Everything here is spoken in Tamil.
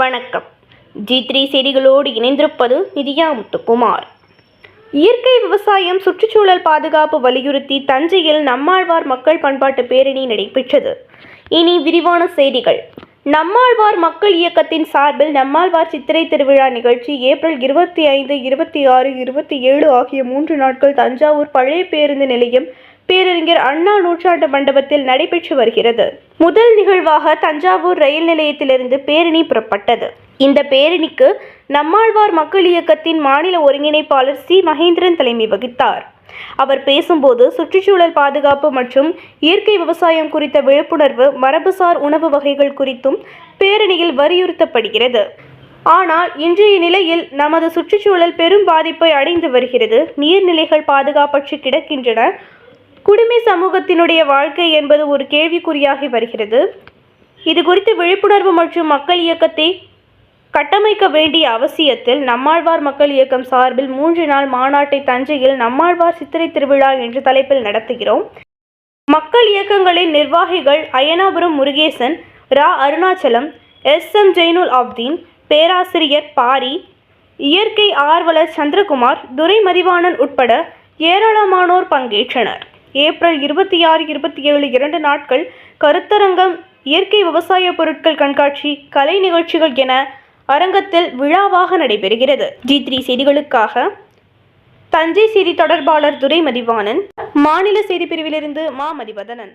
வணக்கம். ஜி த்ரீ செய்திகளோடு இணைந்திருப்பது நிதியா முத்துக்குமார். இயற்கை விவசாயம் சுற்றுச்சூழல் பாதுகாப்பு வலியுறுத்தி தஞ்சையில் நம்மாழ்வார் மக்கள் பண்பாட்டு பேரணி நடைபெற்றது. இனி விரிவான செய்திகள். நம்மாழ்வார் மக்கள் இயக்கத்தின் சார்பில் நம்மாழ்வார் சித்திரை திருவிழா நிகழ்ச்சி ஏப்ரல் இருபத்தி ஐந்து இருபத்தி ஆறு இருபத்தி ஏழு ஆகிய மூன்று நாட்கள் தஞ்சாவூர் பழைய பேருந்து நிலையம் பேரறிஞர் அண்ணா நூற்றாண்டு மண்டபத்தில் நடைபெற்று வருகிறது. முதல் நிகழ்வாக தஞ்சாவூர் ரயில் நிலையத்திலிருந்து பேரணி புறப்பட்டது. இந்த பேரணிக்கு நம்மாழ்வார் மக்கள் இயக்கத்தின் மாநில ஒருங்கிணைப்பாளர் சி. மகேந்திரன் தலைமை வகித்தார். அவர் பேசும்போது சுற்றுச்சூழல் பாதுகாப்பு மற்றும் இயற்கை விவசாயம் குறித்த விழிப்புணர்வு மரபுசார் உணவு வகைகள் குறித்தும் பேரணியில் வலியுறுத்தப்படுகிறது. ஆனால் இன்றைய நிலையில் நமது சுற்றுச்சூழல் பெரும் பாதிப்பை அடைந்து வருகிறது. நீர்நிலைகள் பாதுகாப்பற்று கிடக்கின்றன. குடிமை சமூகத்தினுடைய வாழ்க்கை என்பது ஒரு கேள்விக்குறியாகி வருகிறது. இது குறித்து விழிப்புணர்வு மற்றும் மக்கள் இயக்கத்தை கட்டமைக்க வேண்டிய அவசியத்தில் நம்மாழ்வார் மக்கள் இயக்கம் சார்பில் மூன்று நாள் மாநாட்டை தஞ்சையில் நம்மாழ்வார் சித்திரை திருவிழா என்ற தலைப்பில் நடத்துகிறோம். மக்கள் இயக்கங்களின் நிர்வாகிகள் அயனாபுரம் முருகேசன் ரா. அருணாச்சலம் எஸ். எம். ஜெயினுல் ஆப்தீன் பேராசிரியர் பாரி இயற்கை ஆர்வலர் சந்திரகுமார் துரை மதிவாணன் உட்பட ஏராளமானோர் பங்கேற்றனர். ஏப்ரல் இருபத்தி ஆறு இருபத்தி ஏழு இரண்டு நாட்கள் கருத்தரங்கம் இயற்கை விவசாய பொருட்கள் கண்காட்சி கலை நிகழ்ச்சிகள் என அரங்கத்தில் விழாவாக நடைபெறுகிறது. ஜி த்ரீ செய்திகளுக்காக தஞ்சை செய்தி தொடர்பாளர் துரை மதிவாணன் மாநில செய்தி பிரிவிலிருந்து மா மதிவதனன்.